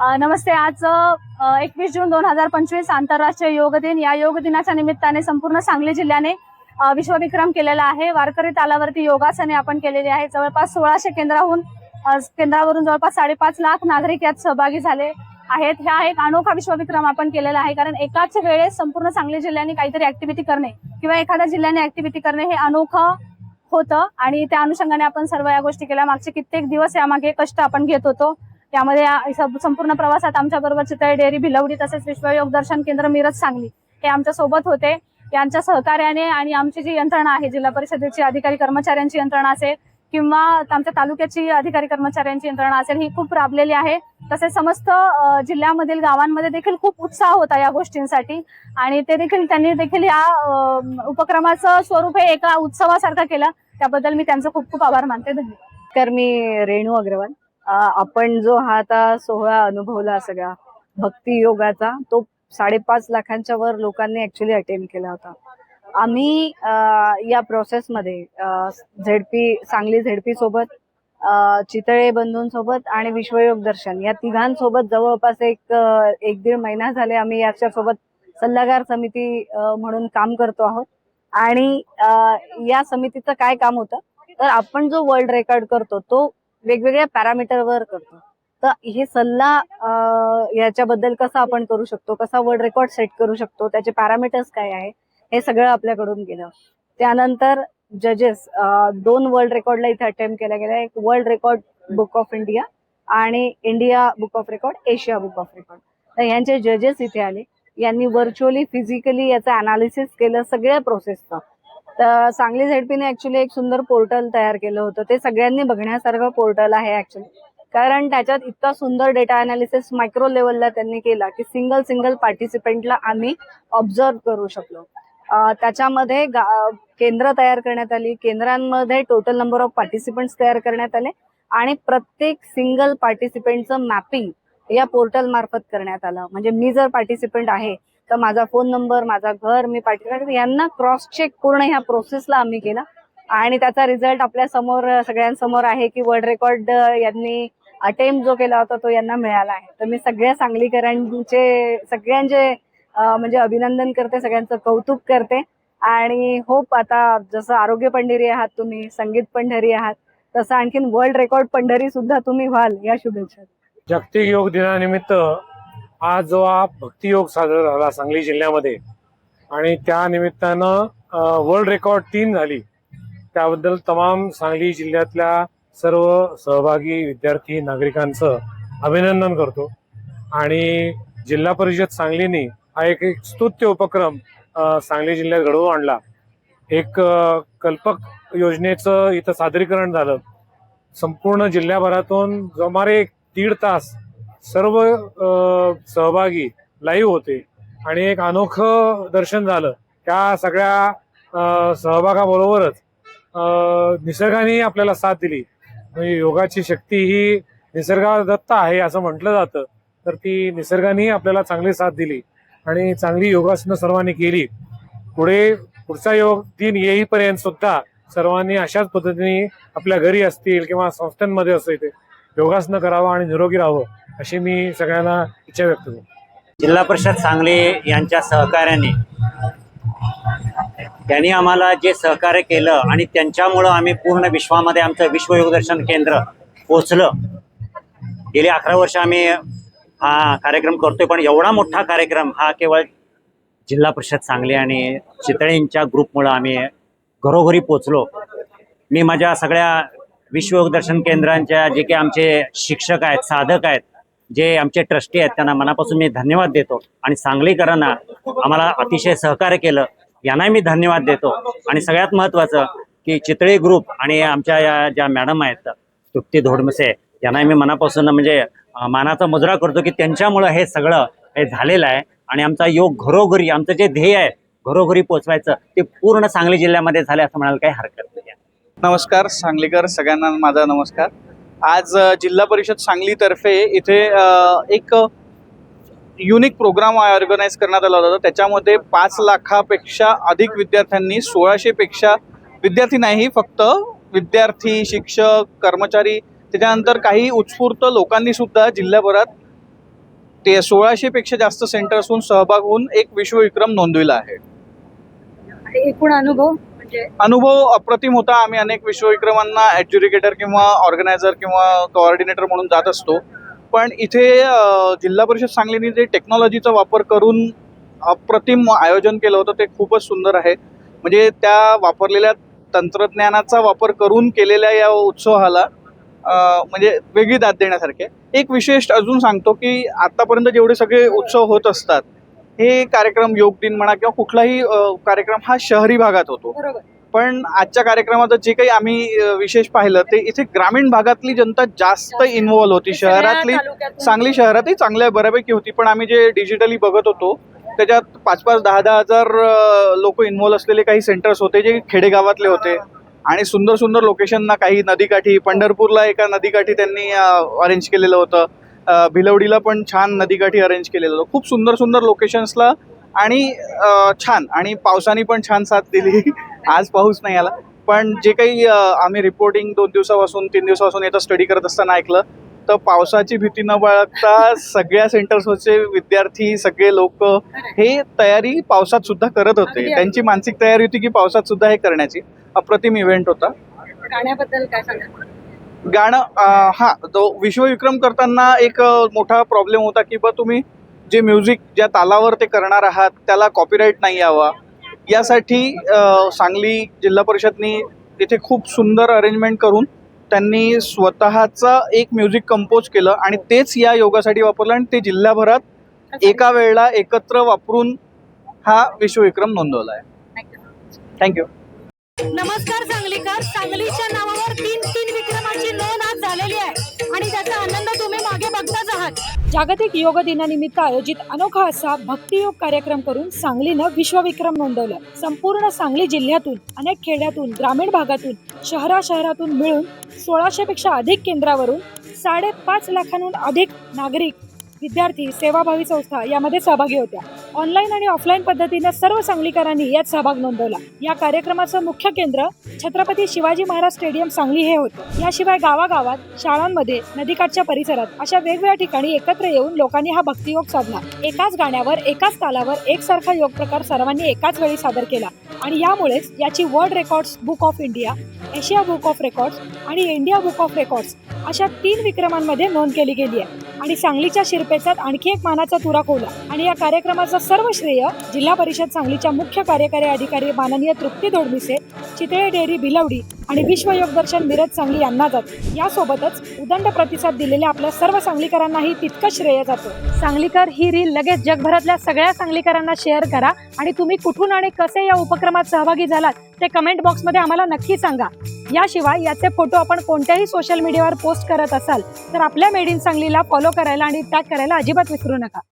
नमस्ते. आज एकवीस जून दोन हजार पंचवीस आंतरराष्ट्रीय योग दिन. या योग दिनाच्या निमित्ताने संपूर्ण सांगली जिल्ह्याने विश्वविक्रम केलेला आहे. वारकरी तालावरती योगासने आपण केलेली आहे जवळपास सोळाशे केंद्राहून केंद्रावरून जवळपास साडेपाच लाख नागरिक यात सहभागी झाले आहेत. ह्या एक अनोखा विश्वविक्रम आपण केलेला आहे. कारण एकाच वेळेस संपूर्ण सांगली जिल्ह्याने काहीतरी ऍक्टिव्हिटी करणे किंवा एखाद्या जिल्ह्याने ऍक्टिव्हिटी करणे हे अनोखं होतं. आणि त्या अनुषंगाने आपण सर्व या गोष्टी केल्या. मागचे कित्येक दिवस यामागे कष्ट आपण घेत होतो. त्यामध्ये संपूर्ण प्रवासात आमच्या बरोबर चितळे डेअरी भिलवडी तसेच विश्वयोग दर्शन केंद्र मिरज सांगली हे आमच्यासोबत होते. यांच्या सहकार्याने आणि आमची जी यंत्रणा आहे जिल्हा परिषदेची अधिकारी कर्मचाऱ्यांची यंत्रणा असेल किंवा आमच्या तालुक्याची अधिकारी कर्मचाऱ्यांची यंत्रणा असेल ही खूप राबलेली आहे. तसेच समस्त जिल्ह्यामधील गावांमध्ये देखील खूप उत्साह होता या गोष्टींसाठी आणि ते देखील त्यांनी देखील या उपक्रमाचं स्वरूप हे एका उत्सवासारखं केलं. त्याबद्दल मी त्यांचं खूप खूप आभार मानते. धन्यवाद. तर मी रेणू अग्रवाल. आपण जो हा आता सोहळा अनुभवला सगळा भक्ती योगाचा तो साडेपाच लाखांच्या वर लोकांनी ऍक्च्युली अटेंड केला होता. आम्ही या प्रोसेसमध्ये झेडपी सांगली झेडपी सोबत चितळे बंधूंसोबत आणि विश्वयोग दर्शन या तिघांसोबत जवळपास एक एक दीड महिना झाले आम्ही याच्यासोबत सल्लागार समिती म्हणून काम करतो आहोत. आणि या समितीचं काय काम होतं तर आपण जो वर्ल्ड रेकॉर्ड करतो तो वेगवेगळ्या पॅरामीटरवर करतो. तर हे सल्ला याच्याबद्दल कसा आपण करू शकतो? कसा वर्ल्ड रेकॉर्ड सेट करू शकतो? त्याचे पॅरामीटर्स काय आहे? हे सगळं आपल्याकडून गेलं. त्यानंतर जजेस दोन वर्ल्ड रेकॉर्डला इथे अटेम्प्ट केल्या गेल्या. एक world record book of India आणि India book of record Asia book of record. तर यांचे जजेस इथे आले. यांनी व्हर्च्युअली फिजिकली याचं अनालिसिस केलं सगळ्या प्रोसेसचं तर सांगली झेडपीने ऍक्च्युली एक सुंदर पोर्टल तयार केलं होतं. ते सगळ्यांनी बघण्यासारखं पोर्टल आहे ऍक्च्युली कारण त्याच्यात इतका सुंदर डेटा अनालिसिस मायक्रो लेवलला त्यांनी केला की सिंगल सिंगल पार्टिसिपेंटला आम्ही ऑब्झर्व करू शकलो. त्याच्यामध्ये गा- केंद्र तयार करण्यात आली. केंद्रांमध्ये टोटल नंबर ऑफ पार्टिसिपेंट्स तयार करण्यात आले. आणि प्रत्येक सिंगल पार्टिसिपेंटचं मॅपिंग या पोर्टल मार्फत करण्यात आलं. म्हणजे मी जर पार्टिसिपेंट आहे तर माझा फोन नंबर माझा घर मी पार्टिसिपेंट यांना क्रॉस चेक पूर्ण ह्या प्रोसेसला आम्ही केला. आणि त्याचा रिझल्ट आपल्यासमोर सगळ्यांसमोर आहे की वर्ल्ड रेकॉर्ड यांनी अटेम्प्ट जो केला होता तो यांना मिळाला आहे. तर मी सगळ्या सांगलीकरांचे सगळ्यांचे म्हणजे अभिनंदन करते सगळ्यांचं कौतुक करते. आणि होप आता जसं आरोग्य पंढरी आहात तुम्ही संगीत पंढरी आहात तसं आणखीन वर्ल्ड रेकॉर्ड पंढरी सुद्धा तुम्ही व्हाल या शुभेच्छा. जागतिक योग दिनानिमित्त आज जो हा भक्तियोग साजरा झाला सांगली जिल्ह्यामध्ये आणि त्या निमित्तानं वर्ल्ड रेकॉर्ड तीन झाली. त्याबद्दल तमाम सांगली जिल्ह्यातल्या सर्व सहभागी विद्यार्थी नागरिकांचं अभिनंदन करतो. आणि जिल्हा परिषद सांगलीने हा एक एक स्तुत्य उपक्रम सांगली जिल्ह्यात घडवून आणला. एक कल्पक योजनेचं इथं सादरीकरण झालं. संपूर्ण जिल्ह्याभरातून सुमारे दीड तास सर्व सहभागी लाईव्ह होते. आणि एक अनोखं दर्शन झालं. त्या सगळ्या सहभागाबरोबरच निसर्गाने आपल्याला साथ दिली. म्हणजे योगाची शक्ती ही निसर्गदत्त आहे असं म्हटलं जातं. तर ती निसर्गाने आपल्याला चांगली साथ दिली. आणि चांगली योगासनं सर्वांनी केली. पुढे पुढचा योग दिन येईपर्यंत सुद्धा सर्वांनी अशाच पद्धतीने आपल्या घरी असतील किंवा संस्थांमध्ये असेल ते योगासनं करावं आणि निरोगी राहावं. अशी मी सगळ्यांना इच्छा व्यक्त करतो. जिल्हा परिषद सांगली यांच्या सहकार्याने त्यांनी आम्हाला जे सहकार्य केलं आणि त्यांच्यामुळं आम्ही पूर्ण विश्वामध्ये आमचं विश्व योगदर्शन केंद्र पोचलं गेली अकरा वर्ष आम्ही हा कार्यक्रम करतोय पण एवढा मोठा कार्यक्रम हा केवळ जिल्हा परिषद सांगली आणि चितळेंच्या ग्रुपमुळं आम्ही घरोघरी पोचलो मी माझ्या सगळ्या विश्व योगदर्शन केंद्रांच्या जे काही आमचे शिक्षक आहेत साधक आहेत जे आमचे ट्रस्टी आहेत त्यांना मनापासून मी धन्यवाद देतो. आणि सांगलीकरांना आम्हाला अतिशय सहकार्य केलं यांनाही मी धन्यवाद देतो. आणि सगळ्यात महत्त्वाचं की चितळी ग्रुप आणि आमच्या या ज्या मॅडम आहेत तृप्ती धोडमसे यांनाही मी मनापासून म्हणजे मानाचा मुजरा करतो की त्यांच्यामुळं हे सगळं हे झालेलं आहे. आणि आमचा योग घरोघरी आमचं जे ध्येय आहे घरोघरी पोचवायचं ते पूर्ण सांगली जिल्ह्यामध्ये झाले असं म्हणायला काही हरकत नाही. नमस्कार सांगलीकर सगळ्यांना माझा नमस्कार. आज जिल्हा परिषद सांगलीतर्फे इथे एक युनिक प्रोग्राम ऑर्गनाईज करण्यात आला होता. त्याच्यामध्ये पाच लाखापेक्षा अधिक विद्यार्थ्यांनी सोळाशेपेक्षा विद्यार्थी नाही फक्त विद्यार्थी शिक्षक कर्मचारी त्याच्यानंतर काही उत्स्फूर्त लोकांनी सुद्धा जिल्ह्याभरात ते सोळाशेपेक्षा जास्त सेंटर्सहून सहभाग होऊन एक विश्वविक्रम नोंदविला आहे. एकूण अनुभव? म्हणजे अनुभव अप्रतिम होता. आम्ही अनेक विश्वविक्रमांना ॲड्ज्युडिकेटर किंवा ऑर्गनायझर किंवा कोऑर्डिनेटर म्हणून जात असतो. पण इथे जिल्हा परिषद सांगलीने जे टेक्नॉलॉजीचा वापर करून अप्रतिम आयोजन केलं होतं ते खूपच सुंदर आहे. म्हणजे त्या वापरलेल्या तंत्रज्ञानाचा वापर करून केलेल्या या उत्सवाला म्हणजे वेगळी दाद देण्यासारखे. एक विशेष अजून सांगतो की आतापर्यंत जेवढे सगळे उत्सव होत असतात हे कार्यक्रम योग दिन म्हणा किंवा कुठलाही कार्यक्रम हा शहरी भागात होतो. पण आजच्या कार्यक्रमात जे काही आम्ही विशेष पाहिलं ते इथे ग्रामीण भागातली जनता जास्त इन्व्हॉल्व होती. शहरातली सांगली शहरातही चांगल्या बऱ्यापैकी होती. पण आम्ही जे डिजिटली बघत होतो त्याच्यात पाच पाच दहा दहा हजार लोक इन्व्हॉल्व असलेले काही सेंटर्स होते जे खेडेगावातले होते. आणि सुंदर सुंदर लोकेशनना काही नदीकाठी पंढरपूरला एका नदीकाठी त्यांनी अरेंज केलेलं होतं. भिलवडीला पण छान नदीकाठी अरेंज केलेलं होतं. खूप सुंदर सुंदर लोकेशन्सला आणि छान. आणि पावसाने पण छान साथ दिली. आज पाऊस नाही आला. पण जे काही आम्ही रिपोर्टिंग दोन दिवसापासून तीन दिवसापासून याचा स्टडी करत असताना ऐकलं तर पावसाची भीती न बाळगता सगळ्या सेंटर्सवरचे विद्यार्थी सगळे लोक हे तयारी पावसात सुद्धा करत होते. त्यांची मानसिक तयारी होती की पावसात सुद्धा हे करण्याची अप्रतिम इव्हेंट होता. गाण्याबद्दल काय सांगा गाणं हा तो विश्वविक्रम करताना एक मोठा प्रॉब्लेम होता की बा तुम्ही जे म्युझिक ज्या तालावर ते करणार आहात त्याला कॉपीराईट नाही यावा. यासाठी सांगली जिल्हा परिषदनी तिथे खूप सुंदर अरेंजमेंट करून त्यांनी स्वतःचं एक म्युझिक कंपोज केलं आणि तेच या योगासाठी वापरलं आणि ते जिल्हाभरात एका वेळेला एकत्र वापरून हा विश्वविक्रम नोंदवला आहे थँक्यू नमस्कार सांगलीकर. सांगलीच्या नावावर तीन तीन विक्रमाची नोंद आज झालेली आहे. आणि त्याचा आनंद तुम्ही मागे बघताच आहात. जागतिक योग दिनानिमित्त आयोजित अनोखा असा भक्तियोग कार्यक्रम करून सांगलीनं विश्वविक्रम नोंदवला. संपूर्ण सांगली जिल्ह्यातून अनेक खेड्यातून ग्रामीण भागातून शहरा शहरातून मिळून सोळाशे पेक्षा अधिक केंद्रावरून साडेपाच लाखांहून अधिक नागरिक विद्यार्थी सेवाभावी संस्था यामध्ये सहभागी होत्या. ऑनलाईन आणि ऑफलाईन पद्धतीने सर्व सांगलीकरांनी यात सहभाग नोंदवला. या कार्यक्रमाचं मुख्य केंद्र छत्रपती शिवाजी महाराज स्टेडियम सांगली हे होते. याशिवाय गावागावात शाळांमध्ये नदीकाठच्या परिसरात अशा वेगवेगळ्या ठिकाणी एकत्र येऊन लोकांनी हा भक्तियोग साधला. एकाच गाण्यावर एकाच तालावर एकसारखा योग प्रकार सर्वांनी एकाच वेळी सादर केला. आणि यामुळेच याची world records book of India Asia book of records आणि इंडिया बुक ऑफ रेकॉर्ड्स अशा तीन विक्रमांमध्ये नोंद केली गेली आहे. आणि सांगलीच्या शिरपेचात आणखी एक मानाचा तुरा कोवला आणि या कार्यक्रमाचं सर्व श्रेय जिल्हा परिषद सांगलीच्या मुख्य कार्यकारी अधिकारी माननीय तृप्ती दोडमिसे चितळे डेअरी भिलवडी आणि विश्व दर्शन मिरज सांगली यांना जातो. यासोबतच उदंड प्रतिसाद दिलेल्या आपल्या सर्व सांगलीकरांनाही तितकंच श्रेय जातं. सांगलीकर ही रील लगेच जगभरातल्या सगळ्या सांगलीकरांना शेअर करा आणि तुम्ही कुठून आणि कसे या उपक्रमात सहभागी झालात ते कमेंट बॉक्समध्ये आम्हाला नक्की सांगा. याशिवाय याचे फोटो आपण कोणत्याही सोशल मीडियावर पोस्ट करत असाल तर आपल्या मेड इन सांगलीला फॉलो करायला आणि टॅग करायला अजिबात विसरू नका.